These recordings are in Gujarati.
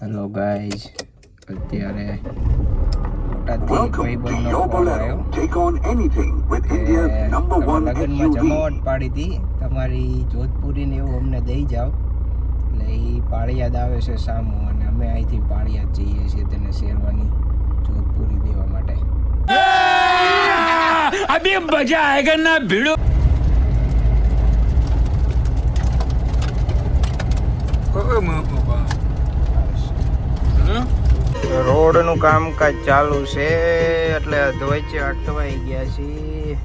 હેલો ગાઈઝ અત્યારે જમાવટ પાડી હતી. તમારી જોધપુરી ને એવું અમને દઈ જાઓ. એટલે એ પાળિયાદ આવે છે સામું અને અમે અહીંથી પાળિયાદ જઈએ છીએ તેને શેરવાની જોધપુરી દેવા માટે. અભી મજા આયેગા ના ભીડો. ઓય મા બાબા રોડનું કામકાજ ચાલુ છે એટલે વચ્ચે અટવાઈ ગયા છીએ.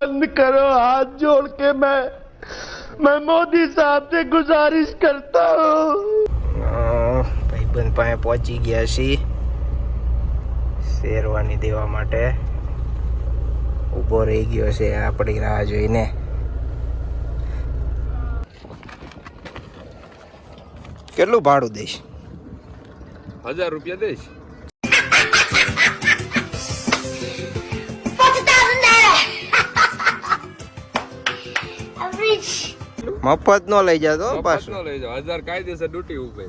બંધ કરો હાથ જોડ કે મેં મેં મોદી સાહેબ સે ગુજારિશ કરતા હું ભાઈબંધ પાસે પહોંચી ગયા છીએ શેરવાની દેવા માટે. ઊભો રહી ગયો છે આપણી રાહ જોઈને. કેટલું ભાડું દઈશ? હજાર રૂપિયા દઈશ. મફત નો લઈ જાતો પાછો. નો લઈ જાવ હજાર કાયદેસર ડ્યુટી ઉભે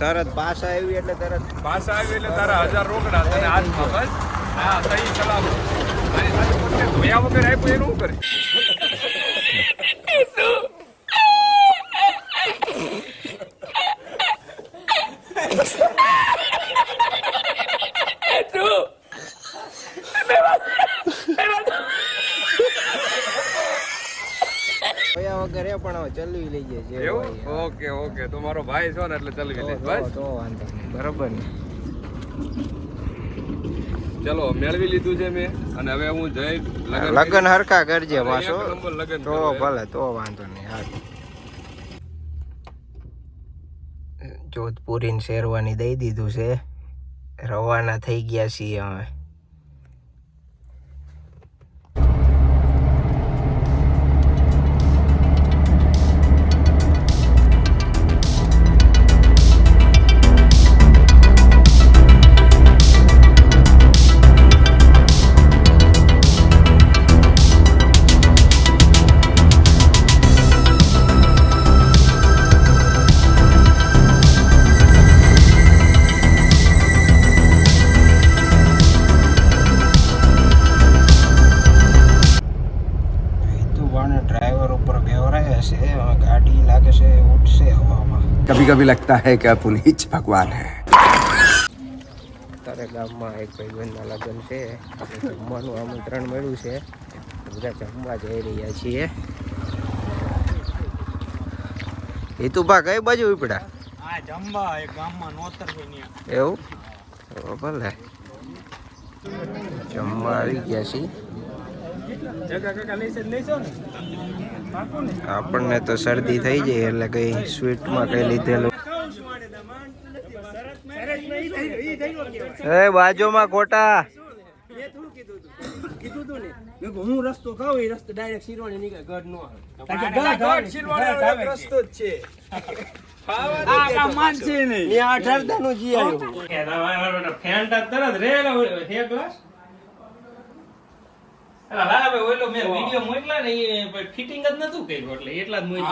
તરત પાસ આવી એટલે તરત. પાસ આવી એટલે તારા હજાર રોકડા તને હાથમાં બસ. હા સહી સલામ મારી સાથે કોઈને ધોયા વગર આપ્યું એનું કરે વગર એ પણ ચલવી લઈ જાય એવું? Okay okay. તો મારો ભાઈ છો ને એટલે ચલવી લઈશ બસ? તો વાંધો નહીં. બરોબર ચલો મેળવી લીધું છે મેં. અને હવે હું જઈ લગન લગન હરખા કરજે લગન તો ભલે તો વાંધો નહીં હા. જોધપુરી ને શેરવાની દઈ દીધું છે. રવાના થઈ ગયા છીએ હવે ડ્રાઈવર ઉપર બેવરાયા છે હવે ગાડી લાગે છે ઉઠશે હવામાં कभी कभी लगता है कि पुनीत भगवान है તારે ગામમાં એક ભાઈબંધના લગ્ન છે એટલે જમવાનું આમંત્રણ મળ્યું છે બધા જમવા જઈ રહ્યા છીએ એ તું બા કઈ બાજુ ઉપડા આ જમવા એ ગામમાં નોતર છે ન્યા. એવું તો ભલે જમવા આવી ગયા છીએ જગા કાકા લઈશે તો લઈશો ને આપણને તો શરદી થઈ જાય એટલે કઈ સ્વીટમાં કઈ લીધેલું. એ બાજુમાં ખોટા. હું રસ્તો કહું એ રસ્તો ડાયરેક્ટ શિરોણી નીકળે ગઢ નો રસ્તો જ છે નહીં જી આવ્યું તરત રે હે ગ્લાસ. અલા લાલા ભાઈ ઓલો મેં વીડિયો મોકલા ને એ ફિટિંગ જ નતું કર્યું એટલે એટલા જ મોકલા.